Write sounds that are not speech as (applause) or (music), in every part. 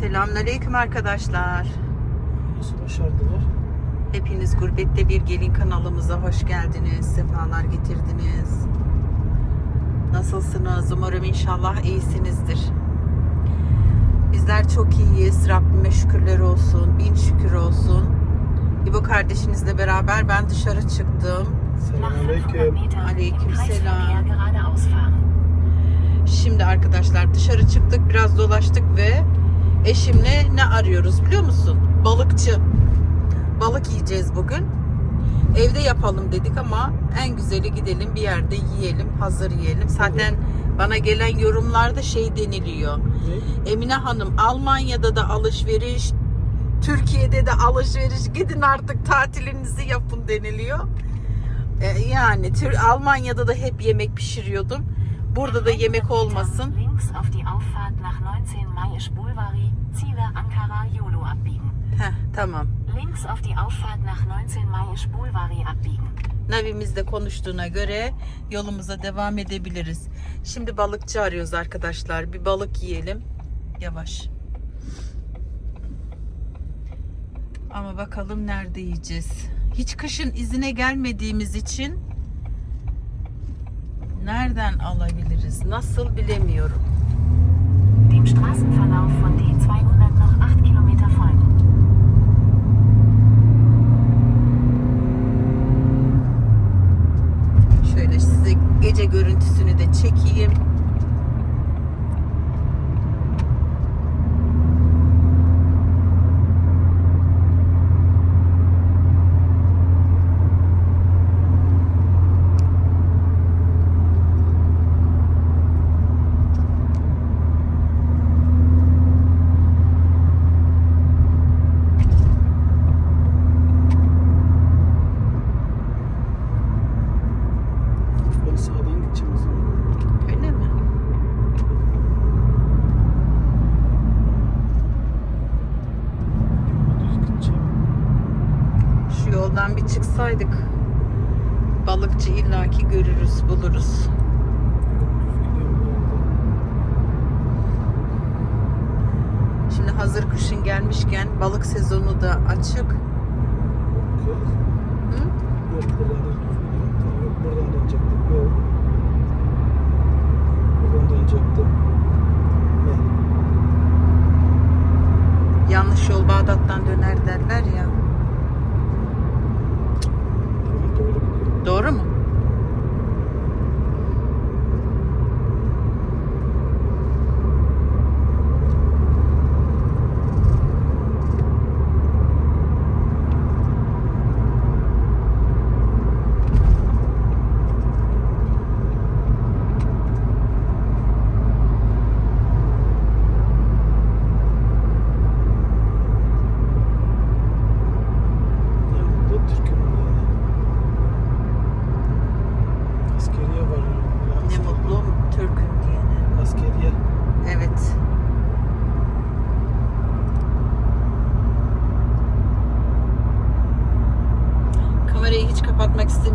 Selamünaleyküm arkadaşlar. Nasıl başardılar? Hepiniz Gurbette Bir Gelin kanalımıza hoş geldiniz. Sefalar getirdiniz. Nasılsınız? Umarım inşallah iyisinizdir. Bizler çok iyiyiz. Rabbime şükürler olsun. Bin şükür olsun. İbo kardeşinizle beraber ben dışarı çıktım. Nach 500 Selamünaleyküm. Kreisverkehr selam. Şimdi arkadaşlar dışarı çıktık biraz dolaştık ve eşimle ne arıyoruz biliyor musun? Balıkçı. Balık yiyeceğiz bugün. Evde yapalım dedik ama en güzeli gidelim bir yerde yiyelim, hazır yiyelim. Zaten bana gelen yorumlarda şey deniliyor. Ne? Emine Hanım Almanya'da da alışveriş, Türkiye'de de alışveriş gidin artık tatilinizi yapın deniliyor. Ee, yani Almanya'da da hep yemek pişiriyordum. Burada da yemek 100 Metern olmasın. Links auf die Auffahrt nach 19 Mayisch Bulvari, Ziele Ankara, Yolu abbiegen. Heh, tamam. Links auf die Auffahrt nach 19 Mayisch Bulvari abbiegen. Navimiz de konuştuğuna göre yolumuza devam edebiliriz. Şimdi balıkçı arıyoruz arkadaşlar. Bir balık yiyelim. Yavaş. Ama bakalım nerede yiyeceğiz. Hiç kışın izine gelmediğimiz için nereden alabiliriz? Nasıl bilemiyorum. Dem Straßenverlauf von D200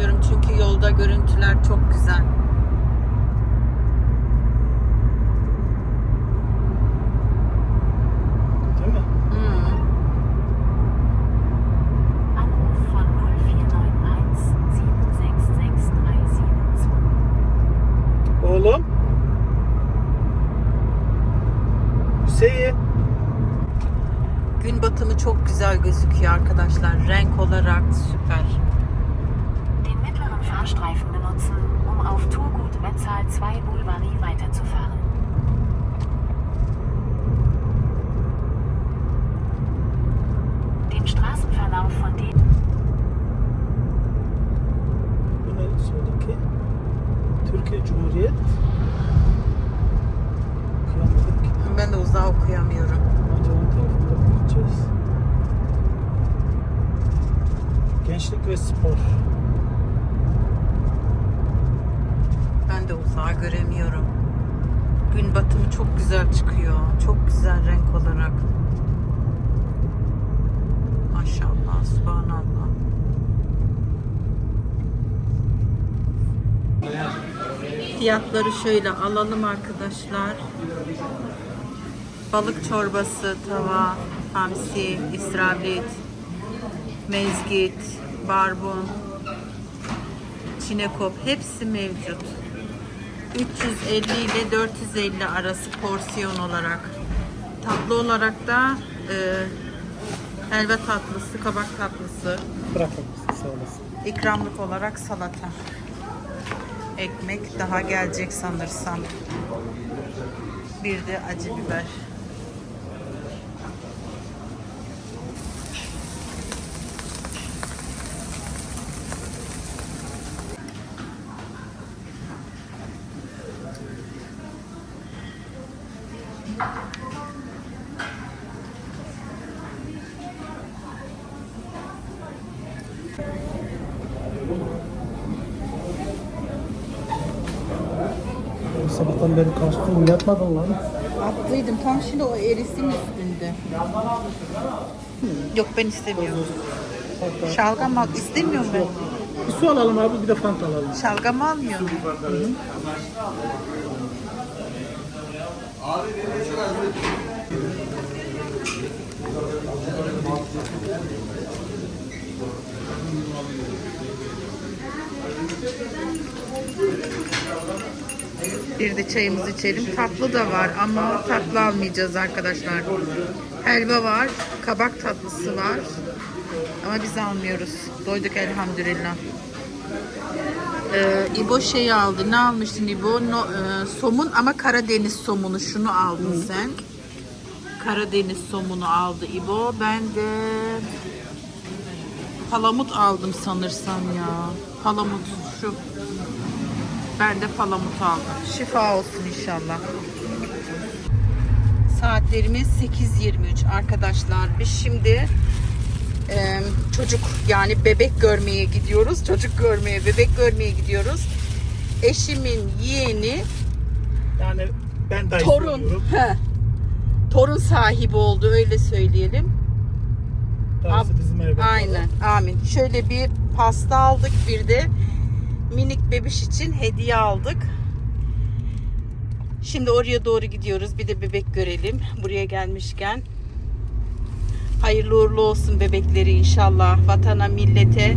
istemiyorum çünkü yolda görüntüler çok güzel. Mittelstreifen benutzen, um auf Tourgut Metzal 2 Boulevard weiterzufahren. Uzağa göremiyorum. Gün batımı çok güzel çıkıyor. Çok güzel renk olarak. Maşallah, subhanallah. Fiyatları şöyle alalım arkadaşlar. Balık çorbası, tava, hamsi, istavrit, mezgit, barbun, çinekop hepsi mevcut. 350 ile 450 arası porsiyon olarak. Tatlı olarak da e, helva tatlısı, kabak tatlısı, olasın. ikramlık olarak salata. Ekmek daha gelecek sanırsam. Bir de acı biber. Sabahtan beri kaçtım yatmadın lan. Attıydım tam şimdi o erisin üstünde. Yok ben istemiyorum. Şalgam al istemiyorum ben. Bir su alalım abi bir de fanta alalım. Şalgam almıyorum. Bir de çayımızı içelim. Tatlı da var ama tatlı almayacağız arkadaşlar. Helva var, kabak tatlısı var. Ama biz almıyoruz. Doyduk elhamdülillah. Ee, İbo şey aldı. Ne almıştın İbo? No, e, somun ama Karadeniz somunu. Şunu aldın sen. Karadeniz somunu aldı İbo. Ben de palamut aldım sanırsam ya. Palamut şu. Ben de palamut aldım. Şifa olsun inşallah. Saatlerimiz 8.23 arkadaşlar. Biz şimdi e, çocuk yani bebek görmeye gidiyoruz. Çocuk görmeye, bebek görmeye gidiyoruz. Eşimin yeğeni Yani ben dayı torun. He. Torun sahibi oldu öyle söyleyelim. Ab-. Aynen. Amin. Şöyle bir pasta aldık. Bir de minik bebiş için hediye aldık. Şimdi oraya doğru gidiyoruz. Bir de bebek görelim. Buraya gelmişken. Hayırlı uğurlu olsun bebekleri inşallah. Vatana, millete,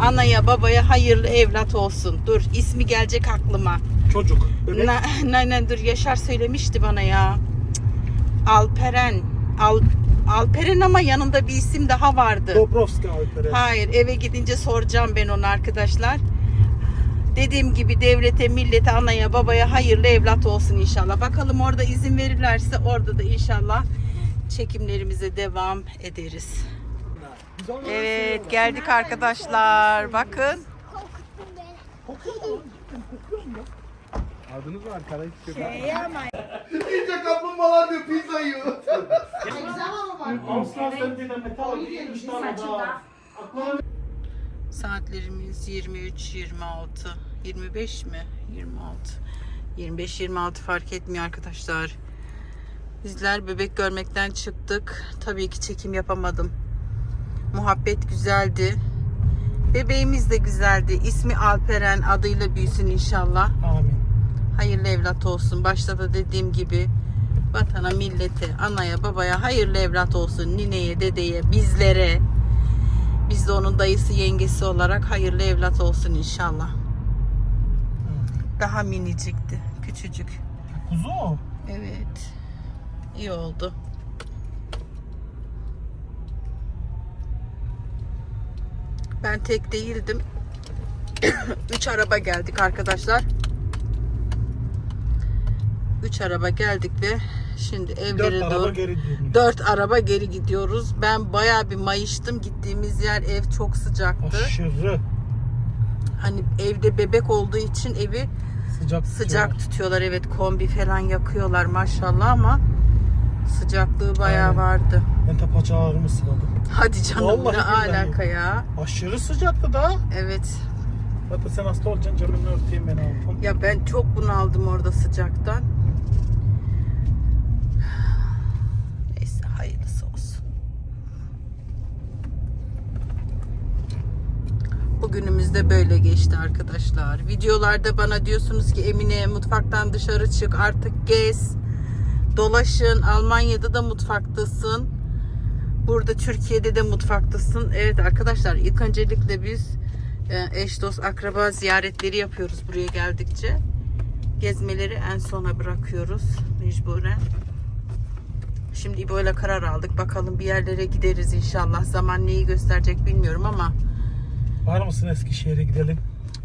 anaya, babaya hayırlı evlat olsun. Dur ismi gelecek aklıma. Çocuk. Bebek. Na, na, na, dur Yaşar söylemişti bana ya. Alperen. Al, Alperen ama yanında bir isim daha vardı. Dobrovski Alperen. Hayır eve gidince soracağım ben onu arkadaşlar. Dediğim gibi devlete, millete, anaya, babaya hayırlı evlat olsun inşallah. Bakalım orada izin verirlerse orada da inşallah çekimlerimize devam ederiz. Evet geldik arkadaşlar. Bakın. Adınız var Karayip İyice kaplumbağalar diyor pizza yiyor. Saatlerimiz 23, 26, 25 mi? 26. 25, 26 fark etmiyor arkadaşlar. Bizler bebek görmekten çıktık. Tabii ki çekim yapamadım. Muhabbet güzeldi. Bebeğimiz de güzeldi. İsmi Alperen adıyla büyüsün inşallah. Amin. Hayırlı evlat olsun. Başta da dediğim gibi vatana, millete, anaya, babaya hayırlı evlat olsun. Nineye, dedeye, bizlere. Biz de onun dayısı, yengesi olarak hayırlı evlat olsun inşallah. Daha minicikti. Küçücük. Kuzu o. Evet. İyi oldu. Ben tek değildim. (coughs) Üç araba geldik arkadaşlar. Üç araba geldik ve şimdi evlere Dört doğru araba geri dönüyor. dört araba geri gidiyoruz. Ben bayağı bir mayıştım. Gittiğimiz yer ev çok sıcaktı. Aşırı Hani evde bebek olduğu için evi sıcak. sıcak tutuyorlar. tutuyorlar. Evet kombi falan yakıyorlar maşallah ama sıcaklığı bayağı Aynen. vardı. Ben de paça ağrımı sıvadım. Hadi canım Vallahi ne billahi. alaka ya. Aşırı sıcaktı da. Evet. Hatta sen hasta olacaksın camını örteyim ben altım. Ya ben çok bunaldım orada sıcaktan. Neyse hayırlısı olsun. Bugünümüz de böyle geçti arkadaşlar. Videolarda bana diyorsunuz ki Emine mutfaktan dışarı çık artık gez. Dolaşın. Almanya'da da mutfaktasın. Burada Türkiye'de de mutfaktasın. Evet arkadaşlar ilk öncelikle biz e, eş dost akraba ziyaretleri yapıyoruz buraya geldikçe. Gezmeleri en sona bırakıyoruz mecburen. Şimdi İbo ile karar aldık. Bakalım bir yerlere gideriz inşallah. Zaman neyi gösterecek bilmiyorum ama Var mısın Eskişehir'e gidelim?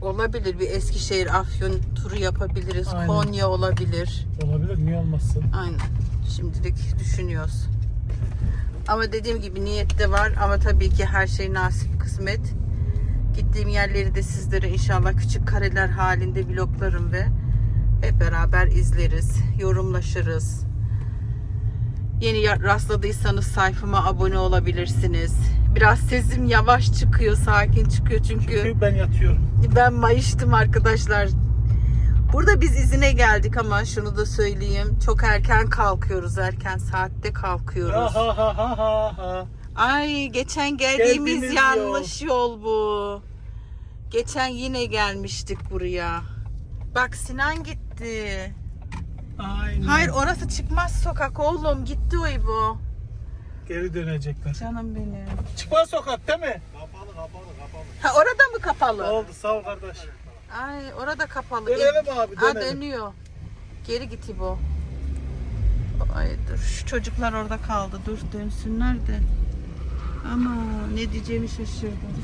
Olabilir. Bir Eskişehir, Afyon turu yapabiliriz. Aynen. Konya olabilir. Olabilir niye olmasın? Aynen. Şimdilik düşünüyoruz. Ama dediğim gibi niyette var ama tabii ki her şey nasip kısmet. Gittiğim yerleri de sizlere inşallah küçük kareler halinde vloglarım ve hep beraber izleriz, yorumlaşırız. Yeni rastladıysanız sayfama abone olabilirsiniz. Biraz sesim yavaş çıkıyor, sakin çıkıyor çünkü Çünkü ben yatıyorum. ben mayıştım arkadaşlar. Burada biz izine geldik ama şunu da söyleyeyim. Çok erken kalkıyoruz. Erken saatte kalkıyoruz. Ha ha ha ha ha ha. Ay geçen geldiğimiz Geldiğimiz yanlış yol. bu. Geçen yine gelmiştik buraya. Bak Sinan gitti. Aynen. Hayır orası çıkmaz sokak oğlum. Gitti o İbo. Geri dönecekler. Canım benim. Çıkmaz sokak değil mi? Ha orada mı kapalı? Oldu sağ ol kardeş. Ay orada kapalı. Dönelim abi, Ha dönelim. dönüyor. Geri git İbo. Ay dur şu çocuklar orada kaldı. Dur dönsünler de. Ama ne diyeceğimi şaşırdım.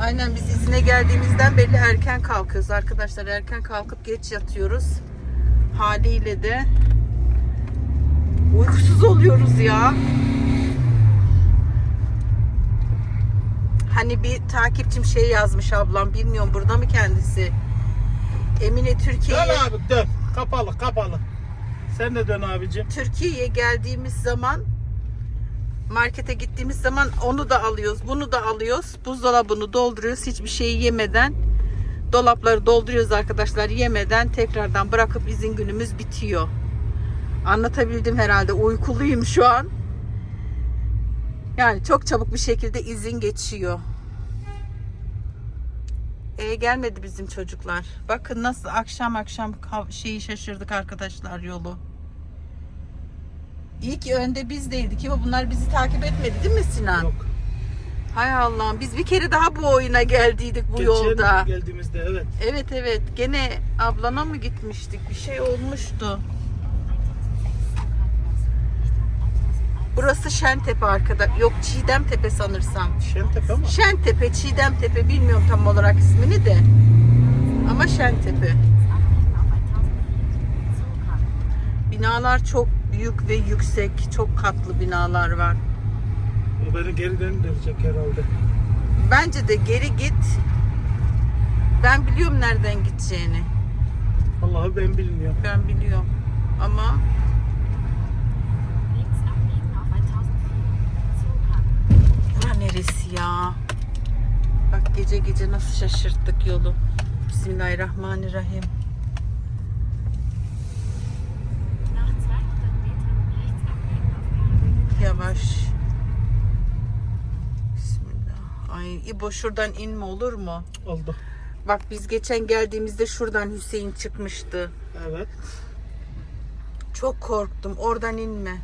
Aynen biz izine geldiğimizden belli erken kalkıyoruz arkadaşlar. Erken kalkıp geç yatıyoruz. Haliyle de uykusuz oluyoruz ya. Hani bir takipçim şey yazmış ablam bilmiyorum burada mı kendisi? Emine Türkiye'ye Dön abi dön. Kapalı kapalı. Sen de dön abicim. Türkiye'ye geldiğimiz zaman markete gittiğimiz zaman onu da alıyoruz, bunu da alıyoruz. Buzdolabını dolduruyoruz hiçbir şeyi yemeden. Dolapları dolduruyoruz arkadaşlar yemeden tekrardan bırakıp izin günümüz bitiyor. Anlatabildim herhalde. Uykuluyum şu an. Yani çok çabuk bir şekilde izin geçiyor. E gelmedi bizim çocuklar. Bakın nasıl akşam akşam şeyi şaşırdık arkadaşlar yolu. Ki önde bizdeydik ama bunlar bizi takip etmedi değil mi Sinan? Yok. Hay Allah'ım biz bir kere daha bu oyuna geldiydik bu Geçen yolda. geldiğimizde evet. Evet evet gene ablana mı gitmiştik bir şey olmuştu. Burası Şentepe arkada. Yok Çiğdemtepe sanırsam. Şentepe ama. Şentepe, Çiğdemtepe bilmiyorum tam olarak ismini de. Ama Şentepe. Binalar çok büyük ve yüksek. Çok katlı binalar var. O beni geri döndürecek herhalde. Bence de geri git. Ben biliyorum nereden gideceğini. Vallahi ben bilmiyorum. Ben biliyorum. Ama Links abbiegen auf 1004. Zughaben. bura neresi ya? Bak gece gece nasıl şaşırttık yolu. Bismillahirrahmanirrahim. Nach 200 Metern rechts abbiegen auf Karl. Yavaş. Bismillah. Ay İbo şuradan inme olur mu? Oldu. Bak biz geçen geldiğimizde şuradan Hüseyin çıkmıştı. Evet. Çok korktum. Oradan inme.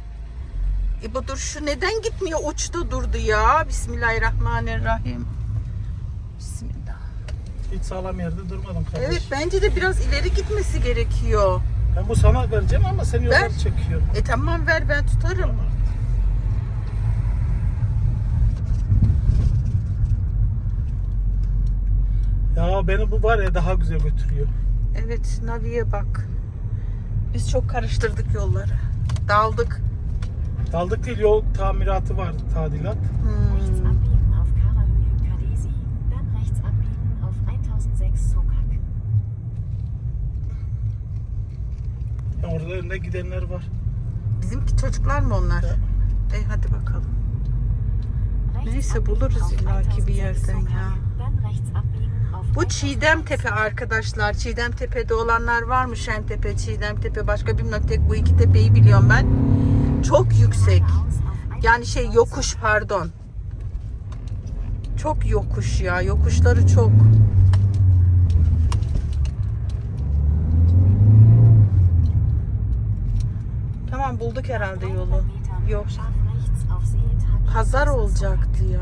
İbo dur şu neden gitmiyor? Uçta durdu ya. Bismillahirrahmanirrahim. Bismillah. Hiç sağlam yerde durmadım kardeş. Evet bence de biraz ileri gitmesi gerekiyor. Ben bu sana vereceğim ama sen yoldan Ver. çekiyor. E tamam ver ben tutarım. Ya beni bu var ya daha güzel götürüyor. Evet Navi'ye bak. Biz çok karıştırdık yolları. Daldık. Daldık değil yol tamiratı var tadilat. Hmm. Rechts abbiegen auf Karahöhe Kadesi. Dann rechts abbiegen auf 1006 Sokak. Ya orada önde gidenler var. Bizimki çocuklar mı onlar? Ya. E hadi bakalım. Neyse, buluruz illaki bir 1006 yerden ya. Dann rechts abbiegen auf Bu 1006 Çiğdemtepe arkadaşlar. Çiğdemtepe'de olanlar var mı? Şentepe, Çiğdemtepe. Başka bilmiyorum. Tek bu iki tepeyi biliyorum ben. Çok yüksek. Yani şey yokuş pardon. Çok yokuş ya. Yokuşları çok. Tamam bulduk herhalde yolu. Yok. Pazar olacaktı ya.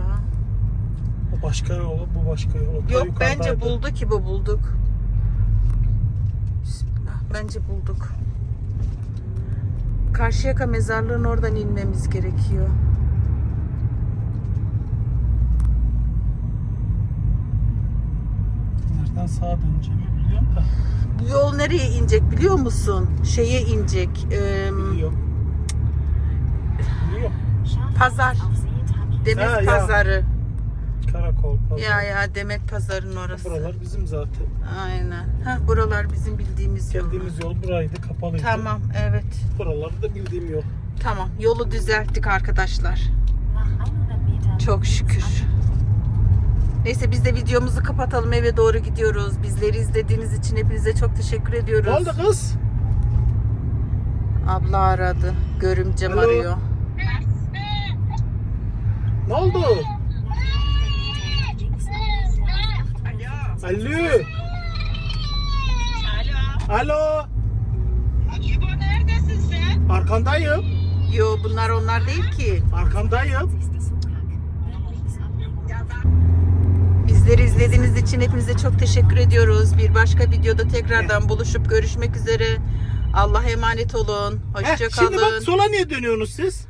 O başka yolu, bu başka yolu. Yok bence buldu ki bu bulduk. Bismillah. Bence bulduk. Karşıyaka mezarlığın oradan inmemiz gerekiyor. Nereden sağa döneceğimi biliyorum da. Bu yol nereye inecek biliyor musun? Şeye inecek. eee, Biliyorum. Biliyorum. Pazar. Demet Ha, ya. Pazarı. Karakol. pazar. Ya ya Demet Pazarı'nın orası. Buralar bizim zaten. Aynen. Ha buralar bizim bildiğimiz yol. Geldiğimiz yol buraydı, kapalıydı. Tamam evet. Buraları da bildiğim yol. Tamam yolu düzelttik arkadaşlar. Nach 100 Metern. Çok şükür. Neyse biz de videomuzu kapatalım eve doğru gidiyoruz. Bizleri izlediğiniz için hepinize çok teşekkür Ne ediyoruz. oldu kız? Abla aradı. Görümcem Alo. arıyor. Ne oldu? Nach 100 Metern links 8. Alo. Alo. İbo neredesin sen? Arkandayım. Yo bunlar onlar değil ki. Arkandayım. Bizleri izlediğiniz için hepinize çok teşekkür ediyoruz. Bir başka videoda tekrardan buluşup görüşmek üzere. Allah'a emanet olun. Heh, Hoşça şimdi bak kalın. sola niye dönüyorsunuz siz?